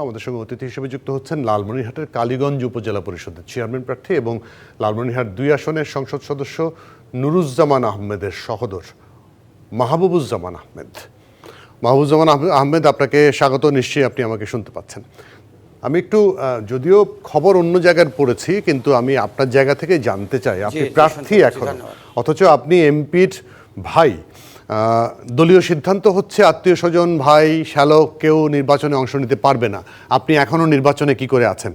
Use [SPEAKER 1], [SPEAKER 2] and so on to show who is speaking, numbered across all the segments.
[SPEAKER 1] আমাদের সঙ্গে অতিথি হিসেবে যুক্ত হচ্ছেন লালমনিরহাটের কালীগঞ্জ উপজেলা পরিষদের চেয়ারম্যান প্রার্থী এবং লালমনিরহাট দুই আসনের সংসদ সদস্য নুরুজ্জামান আহমেদের সহোদর মাহবুবুজ্জামান আহমেদ। মাহবুবুজ্জামান আহ- আহমেদ আপনাকে স্বাগত। নিশ্চয়ই আপনি আমাকে শুনতে পাচ্ছেন। আমি একটু যদিও খবর অন্য জায়গায় পড়েছি কিন্তু আমি আপনার জায়গা থেকে জানতে চাই। আপনি প্রার্থী এখন। অথচ আপনি এমপির ভাই। দলীয় সিদ্ধান্ত হচ্ছে আত্মীয় স্বজন, ভাই, শ্যালক কেউ নির্বাচনে অংশ নিতে পারবে না। আপনি এখনও নির্বাচনে কি করে আছেন?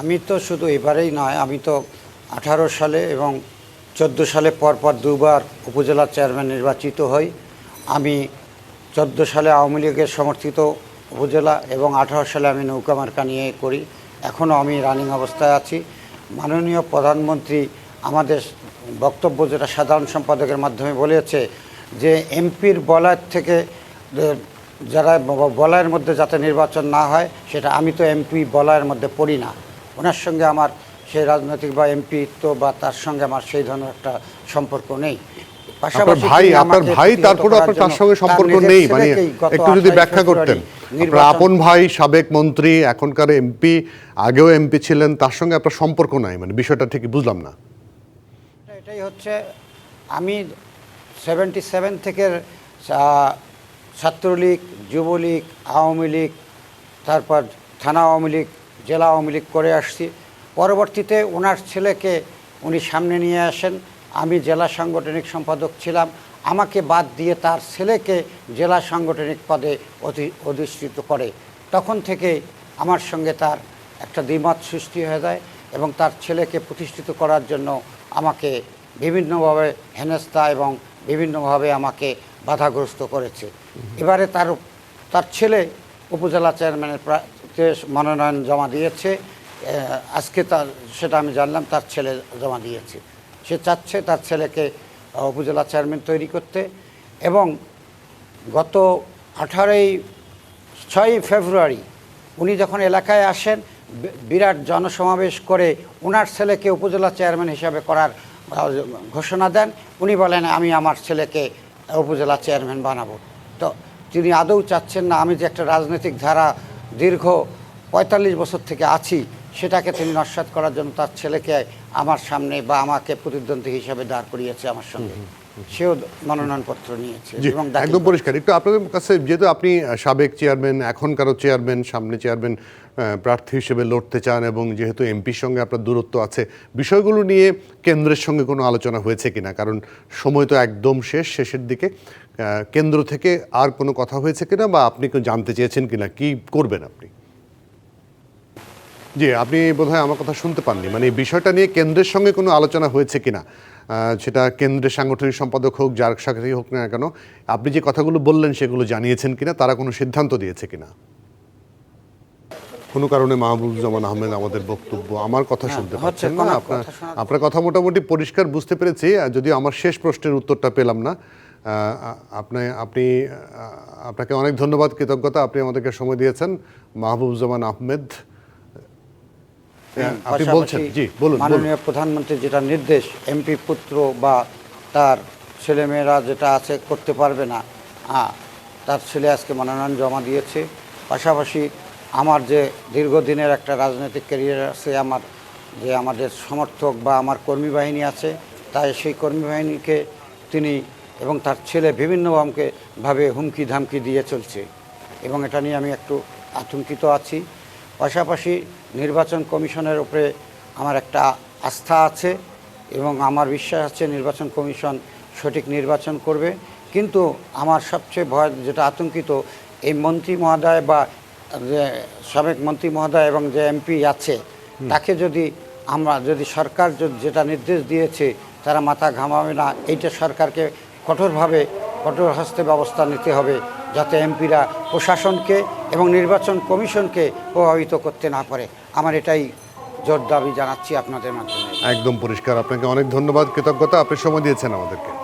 [SPEAKER 2] আমি তো শুধু এবারেই নয়, আমি তো আঠারো সালে এবং চোদ্দ সালে পরপর দুবার উপজেলা চেয়ারম্যান নির্বাচিত হই। আমি চোদ্দ সালে আওয়ামী লীগের সমর্থিত উপজেলা এবং আঠারো সালে আমি নৌকা মার্কা নিয়ে করি। এখনও আমি রানিং অবস্থায় আছি। মাননীয় প্রধানমন্ত্রী আমাদের বক্তব্য যেটা সাধারণ সম্পাদকের মাধ্যমে বলেছে যে এমপির বলার থেকে যারা ব- বলয়ের মধ্যে যাতে নির্বাচন না হয় সেটা আমি তো এমপি বলয়ের মধ্যে পড়ি না। ওনার সঙ্গে আমার সেই রাজনৈতিক বা এমপি তো বা তার সঙ্গে আমার সেই ধরনের একটা সম্পর্ক নেই।
[SPEAKER 1] আপনার ভাই আপনার ভাই তারপরে আপনার তার সঙ্গে সম্পর্ক নেই মানে একটু যদি ব্যাখ্যা করতেন।
[SPEAKER 2] ফেব্রুয়ারি
[SPEAKER 1] আপনার আপন ভাই সাবেক মন্ত্রী এখনকার এমপি আগেও এমপি ছিলেন তার সঙ্গে আপনার সম্পর্ক নাই মানে বিষয়টা ঠিকই বুঝলাম না।
[SPEAKER 2] এটাই হচ্ছে আমি সেভেন্টি সেভেন থেকে ছাত্রলীগ, যুবলীগ, আওয়ামী লীগ, তারপর থানা আওয়ামী লীগ, জেলা আওয়ামী লীগ করে আসছি। পরবর্তীতে ওনার ছেলেকে উনি সামনে নিয়ে আসেন। আমি জেলা সাংগঠনিক সম্পাদক ছিলাম। আমাকে বাদ দিয়ে তার ছেলেকে জেলা সাংগঠনিক পদে অধি- অধিষ্ঠিত করে। তখন থেকে আমার সঙ্গে তার একটা দ্বিমত সৃষ্টি হয়ে যায় এবং তার ছেলেকে প্রতিষ্ঠিত করার জন্য আমাকে বিভিন্নভাবে হেনস্থা এবং বিভিন্নভাবে আমাকে বাধাগ্রস্ত করেছে। এবারে তার তার ছেলে উপজেলা চেয়ারম্যানের মনোনয়ন জমা দিয়েছে। আজকে তার, সেটা আমি জানলাম, তার ছেলে জমা দিয়েছে। সে চাচ্ছে তার ছেলেকে উপজেলা চেয়ারম্যান তৈরি করতে এবং গত আঠারোই, ছয়ই ফেব্রুয়ারি উনি যখন এলাকায় আসেন বিরাট জনসমাবেশ করে ওনার ছেলেকে উপজেলা চেয়ারম্যান হিসাবে করার ঘোষণা দেন। উনি বলেন, আমি আমার ছেলেকে উপজেলা চেয়ারম্যান বানাবো। তো তিনি আদৌ চাচ্ছেন না, আমি যে একটা রাজনৈতিক ধারা দীর্ঘ পঁয়তাল্লিশ বছর থেকে আছি সেটাকে তিনি নস্বাত করার জন্য তার ছেলেকে আমার সামনে বা আমাকে প্রতিদ্বন্দ্বী হিসাবে দাঁড় করিয়েছে আমার সঙ্গে। সেও মনোনয়নপত্র নিয়েছে এবং
[SPEAKER 1] একদম পরিষ্কার। একটু আপনাদের কাছে যেহেতু আপনি সাবেক চেয়ারম্যান এখনকারও চেয়ারম্যান সামনে চেয়ারম্যান প্রার্থী হিসেবে লড়তে চান এবং যেহেতু এমপির সঙ্গে আপনার দূরত্ব আছে বিষয়গুলো নিয়ে কেন্দ্রের সঙ্গে কোনো আলোচনা হয়েছে কিনা? কারণ সময় তো একদম শেষ শেষের দিকে কেন্দ্র থেকে আর কোনো কথা হয়েছে কিনা বা আপনি জানতে চেয়েছেন কিনা? কি করবেন আপনি? জি আপনি বোধহয় আমার কথা শুনতে পাননি। মানে এই বিষয়টা নিয়ে কেন্দ্রের সঙ্গে কোনো আলোচনা হয়েছে কিনা? সেটা কেন্দ্রের সাংগঠনিক সম্পাদক হোক যার সাথে হোক না কেন আপনি যে কথাগুলো বললেন সেগুলো জানিয়েছেন কিনা তারা কোনো সিদ্ধান্ত দিয়েছে কিনা? কোনো কারণে মাহবুবুজ্জামান আহমেদ আমাদের বক্তব্য আমার কথা
[SPEAKER 2] হ্যাঁ,
[SPEAKER 1] শুনতে পাচ্ছেন না? আপনার
[SPEAKER 2] কথা
[SPEAKER 1] আপনার কথা মোটামুটি পরিষ্কার বুঝতে পেরেছি যদিও আমার শেষ প্রশ্নের উত্তরটা পেলাম না আপনি আপনি আপনাকে অনেক ধন্যবাদ কৃতজ্ঞতা আপনি আমাদেরকে সময় দিয়েছেন মাহবুবুজ্জামান আহমেদ। আপনি বলছেন।
[SPEAKER 2] পাশাপাশি
[SPEAKER 1] জি বলুন বলুন।
[SPEAKER 2] মাননীয় প্রধানমন্ত্রীর যেটা নির্দেশ এমপি পুত্র বা তার ছেলেমেয়েরা যেটা আছে করতে পারবে না হ্যাঁ, তার ছেলে আজকে মনোনয়ন জমা দিয়েছে। পাশাপাশি আমার যে দীর্ঘদিনের একটা রাজনৈতিক ক্যারিয়ার আছে আমার যে আমাদের সমর্থক বা আমার কর্মী বাহিনী আছে তাই সেই কর্মী বাহিনীকে তিনি এবং তার ছেলে বিভিন্ন ভাবে হুমকি ধামকি দিয়ে চলছে। এবং এটা নিয়ে আমি একটু আতঙ্কিত আছি। পাশাপাশি নির্বাচন কমিশনের উপরে আমার একটা আস্থা আছে এবং আমার বিশ্বাস আছে নির্বাচন কমিশন সঠিক নির্বাচন করবে। কিন্তু আমার সবচেয়ে ভয় যেটা আতঙ্কিত এই মন্ত্রী মহোদয় বা যে সাবেক মন্ত্রী মহোদয় এবং যে এমপি আছে তাকে যদি আমরা যদি সরকার যেটা নির্দেশ দিয়েছে তারা মাথা ঘামাবে না এইটা সরকারকে কঠোরভাবে কঠোর হস্তে ব্যবস্থা নিতে হবে যাতে এমপিরা প্রশাসনকে এবং নির্বাচন কমিশনকে প্রভাবিত করতে না পারে। আমার এটাই জোর দাবি জানাচ্ছি আপনাদের মাধ্যমে।
[SPEAKER 1] একদম পরিষ্কার। আপনাকে অনেক ধন্যবাদ, কৃতজ্ঞতা। আপনি সময় দিয়েছেন আমাদেরকে।